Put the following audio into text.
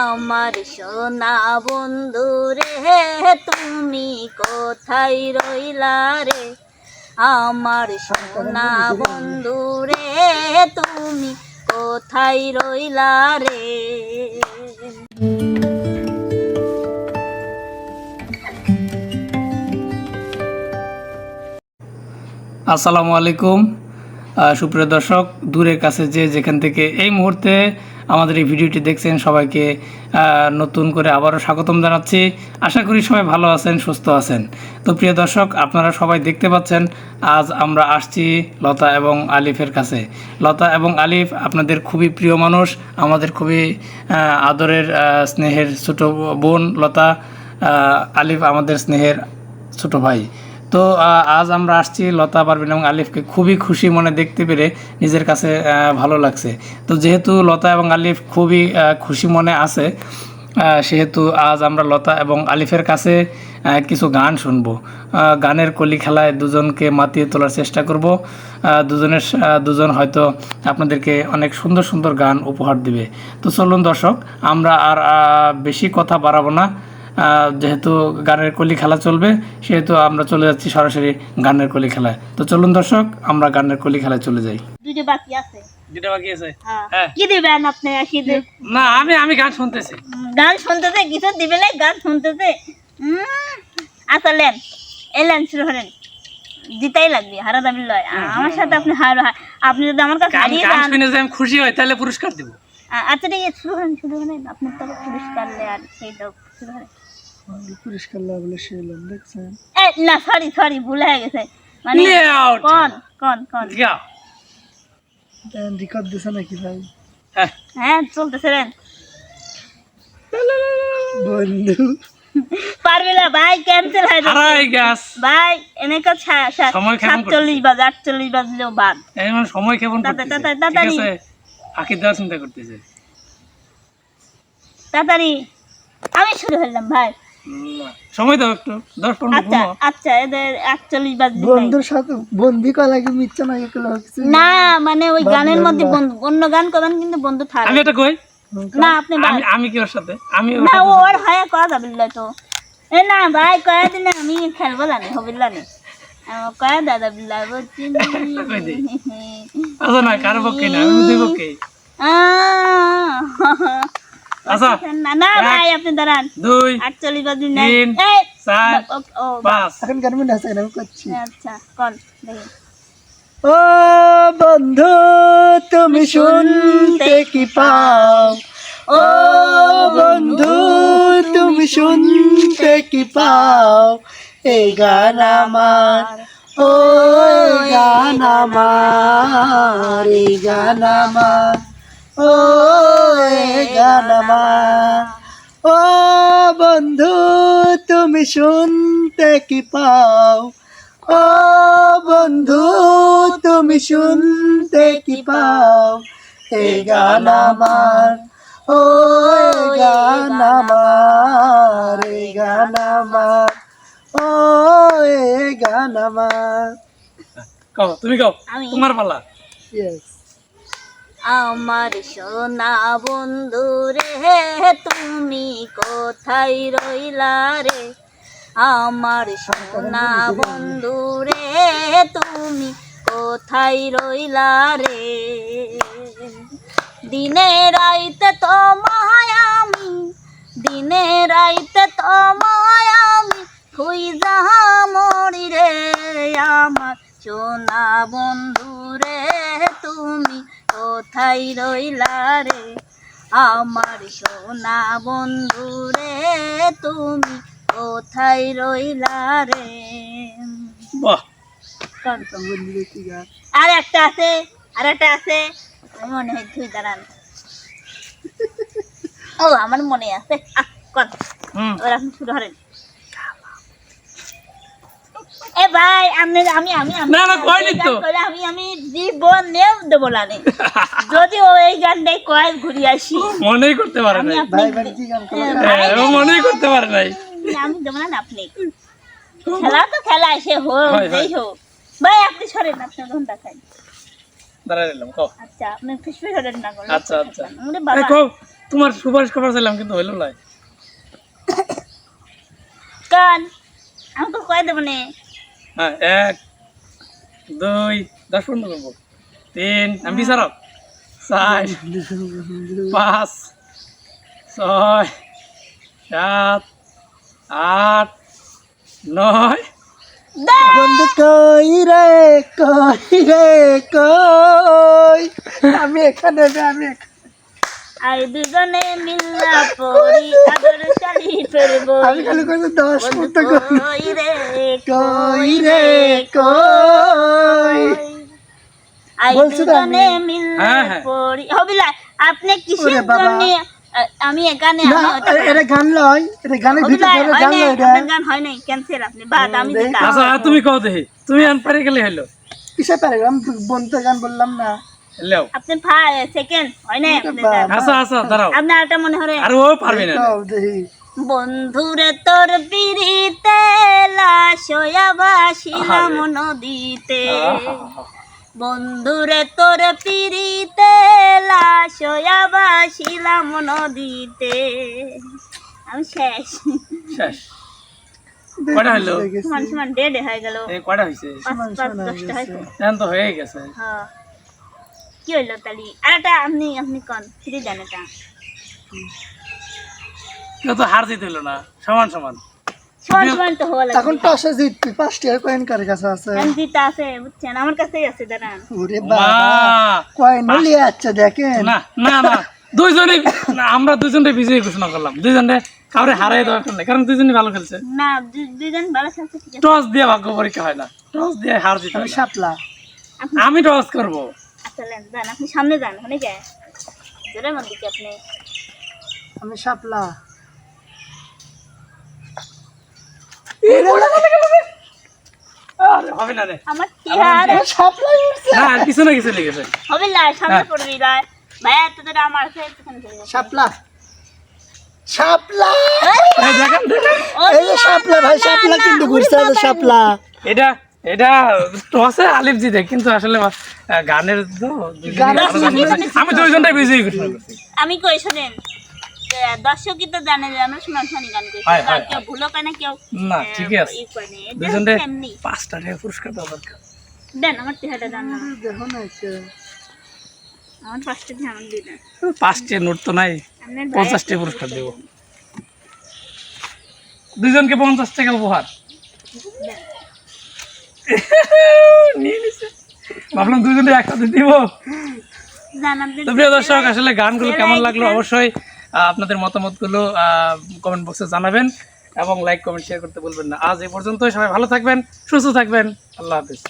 আমার সোনা বন্ধু রে, তুমি কোথায় রইলা রে? আমার সোনা বন্ধু রে, তুমি কোথায় রইলা রে? আসসালামু আলাইকুম। সুপ্রিয় দর্শক দূরের কাছে যে যেখান থেকে এই মুহূর্তে আমাদের এই ভিডিওটি দেখছেন সবাইকে নতুন করে আবারও স্বাগতম জানাচ্ছি। আশা করি সবাই ভালো আছেন, সুস্থ আছেন। তো প্রিয় দর্শক, আপনারা সবাই দেখতে পাচ্ছেন, আজ আমরা আসছি লতা এবং আলিফের কাছে। লতা এবং আলিফ আপনাদের খুবই প্রিয় মানুষ, আমাদের খুবই আদরের স্নেহের ছোট বোন লতা আলিফ আমাদের স্নেহের ছোট ভাই। তো আজ আমরা আসছি লতা পারভিন এবং আলিফকে খুবই খুশি মনে দেখতে পেরে নিজের কাছে ভালো লাগছে। তো যেহেতু লতা এবং আলিফ খুবই খুশি মনে আছে সেহেতু আজ আমরা লতা এবং আলিফের কাছে কিছু গান শুনব। গানের কলি খেলায় দুজনকে মাতিয়ে তোলার চেষ্টা করব। দুজনের দুজন হয়তো আপনাদেরকে অনেক সুন্দর সুন্দর গান উপহার দিবে। তো চলুন দর্শক, আমরা আর বেশি কথা বাড়াবো না। যেহেতু গানের কলি খেলা চলবে সেহেতু আমরা চলে যাচ্ছি সরাসরি গানের কলি খেলায়। তো চলুন দর্শক আমরা গানের কলি খেলায় চলে যাই। দুটো বাকি আছে। যেটা বাকি আছে? হ্যাঁ। হ্যাঁ। কি দিবেন আপনি না আমি আমি গান শুনতেছি। গান শুনতেছে কিছু দিবে না গান শুনতেছে। আচ্ছা লেন এলেন শুরু করেন। জিতাই লাগবে হারা দাবি লয়। আমার সাথে আপনি হার আপনি যদি আমার কাছে গান হারিয়ে গান যান শুনে যে আমি খুশি হয় তাহলে পুরস্কার দিব। আচ্ছা ঠিক আছে শুরু করেন শুরু আপনার তো পুরস্কার আর সেই পুরস্কার লাগলে সে দেখছেন এ না সরি সরি ভুল হয়ে গেছে মানে কোন কোন কোন রেকর্ড দিছে নাকি ভাই হ্যাঁ চলতেছে রেন বন্ধু পারবে না ভাই ক্যান্সেল হয়ে যাবে হারাই গাছ ভাই এনেকে সময় কেমন সাতচল্লিশ বাজে আটচল্লিশ বাজলেও বাদ এখন সময় কেমন করতেছে তাড়াতাড়ি। ফাঁকি চিন্তা করতেছে তাড়াতাড়ি আমি শুরু হলাম ভাই। সময় দাও একটু দশ পনেরো আচ্ছা আচ্ছা এদের একচল্লিশ বাজলে বন্ধুর সাথে বন্দি করা লাগে মিথ্যা না এগুলো না মানে ওই গানের মধ্যে বন্ধু- অন্য গান করবেন কিন্তু বন্ধু আমি এটা কই? না আপনি আমি আমি কি ওর সাথে? আমি না ও ওর হায়া করা যাবে না তো। এ না ভাই কয়া দিনে আমি খেলব জানি হবিল জানি কয়া দাদা বিল্লা বলছি আচ্ছা না কারও পক্ষে না আমি দুই পক্ষে আচ্ছা না না ভাই আপনি দাঁড়ান। দুই আটচল্লিশ বাজে তিন, চার, ও ও পাঁচ। এখন গার্মেন্ট আছে আমি করছি। আচ্ছা দেখি। ও বন্ধু তুমি শুনতে কি পাও? ও বন্ধু তুমি শুনতে কি পাও? এই গান আমার ও গান আমার এই গান আমার ও এই গান আমার ও বন্ধু তুমি শুনতে কি পাও? ও বন্ধু তুমি শুনতে কি পাও? এই গান আমার ও এই গান আমার এই গান আমার ও এই গান আমার। কও তুমি কও আমি? তোমার পালা। ইয়েস আমার সোনা বন্ধু রে, তুমি কোথায় রইলা রে? আমার সোনা বন্ধু রে, তুমি কোথায় রইলা রে? দিনে রাইতে তোমায় আমি, দিনে রাইতে তোমায় আমি খুঁজা মরি রে। আমার সোনা বন্ধু রে, তুমি কোথায় রইলা রে? আমার সোনা বন্ধু রে তুমি কোথায় রইলা রে? বাহ। আর? একটা আছে আর একটা আছে। আমি মনে হয় তুই দাঁড়ান। ও আমার মনে আছে। আপনি শুরু করেন ভাই আমি আমি আমি না, না, তো। আমি আমি জীবন নেও দেবো না যদি ও এই গানটাই কয় ঘুরে আসি। মনেই করতে পারে আপনি ভাই ভাই কি গান করো হ্যাঁ, ও মনেই করতে পারে নাই। আমি দেবো না আপনি। খেলা তো খেলা সে হোক। যেই হোক। ভাই আপনি সরেন আপনার ঘণ্টা খাই আচ্ছা না আচ্ছা আচ্ছা। তোমার সুপারিশ চাইলাম কিন্তু হইল না কান আমাকে কয়ে দেবো নে? হ্যাঁ এক দুই দশ পনেরো করব। তিন আমি বিচারক চার পাঁচ ছয় সাত আট নয়। বন্ধু কই রে কই রে কই? আমি এখানে আমি এখানে। আর দুজনে মিল্লা পড়ি আদর চালি ফেরবো আমি খালি কইছি দশ মতো কই রে কই রে কই? আই দুজনে আমি? মিল্লা হ্যাঁ, হ্যাঁ। পড়ি হবিলা আপনি কিসের। জন্য আমি এখানে আমি এটা গান লয় এটা গানের ভিতরে গান লয় এটা গান হয় নাই ক্যান্সেল আপনি বাদ আমি দেখ। আচ্ছা তুমি কও দেখি তুমি আন পারে গেলে হইল। কিসে প্যারাগ্রাম বন্ধু গান বললাম না। আপনি সেকেন্ড হয় আচ্ছা আচ্ছা দাঁড়াও। মনে হয়। আর ও পারবে না। বন্ধুরে তোর পিড়িতে লাশয়া ভাসিলাম নদীতে বন্ধুরে তোর পিড়িতে লাশয়া ভাসিলাম নদীতে আমি শেষ। শেষ। হইল দেখেছি। সমান সমান ডেড হয়ে গেল। এই কয়টা হয়েছে পাঁচ পাঁচ দশটা হয়েছে এখন তো হয়ে গেছে। হ্যাঁ। কি হইল তালি? আর একটা আপনি আপনি কন? ফ্রি দেন এটা তো হার জিত হইল না সমান সমান। সমান সমান তো হওয়া এখন পাশে জিতবি পাঁচটি কয়েন কার কাছে আছে? জিতা আছে বুঝছেন? আমার কাছেই আছে দাঁড়ান। ওরে বাবা কয়েন নিয়ে যাচ্ছে দেখেন। না না না দুইজনে আমরা দুইজনে বিজয়ী ঘোষণা করলাম। দুইজনে কাউরে হারাই দেওয়ার নেই কারণ দুইজনই ভালো খেলছে। না দুইজন ভালো খেলছে টস দিয়ে ভাগ্য পরীক্ষা হয় না টস দিয়ে হার জিতে আমি হয় না। সাপলা আমি টস করব। আচ্ছা লেন যান আপনি সামনে যান ওখানে যায় জোরে মন দিকে আপনি। আমি সাপলা হবে না রে। আমার চেহার সাপলা উঠছে। না আর পিছনে কিছু লেগেছে হবে না সামনে হ্যাঁ। পড়বি না ভাইয়া এত দূরে আমার আছে একটুখানি চলে যাও। সাপলা সাপলা এই দেখেন দেখেন। এই যে ভাই সাপলা কিন্তু ঘুরছে এই সাপলা এটা এটা টসে আলিফ জিতে কিন্তু আসলে গানের তো আমি দুইজনটাই বিজয়ী ঘোষণা করছি আমি কই শোনেন যে দর্শকই তো জানে যে আমরা সমান সমানই গান করি হয়, হয়, কেউ ভুলো কেন কেউ না আহ, আছে ই করে না। এটা দুইজনে হচ্ছে এমনি। পাঁচটা টাকা পুরস্কার দেওয়া দরকার দেন আমার চেহারাটা দেন দেখো না আমার পাঁচটা দিয়ে আমার দিয়ে দেন পাঁচটি নোট তো নাই পঞ্চাশটি পুরস্কার দেব। দুজনকে পঞ্চাশ টাকা উপহার। নিয়ে নিছে ভাবলাম দুজনে একসাথে দিব। তো প্রিয় দর্শক আসলে গানগুলো কেমন লাগল অবশ্যই আপনাদের মতামতগুলো কমেন্ট বক্সে জানাবেন এবং লাইক কমেন্ট শেয়ার করতে বলবেন না। আজ এই পর্যন্ত সবাই ভালো থাকবেন সুস্থ থাকবেন আল্লাহ হাফিজ।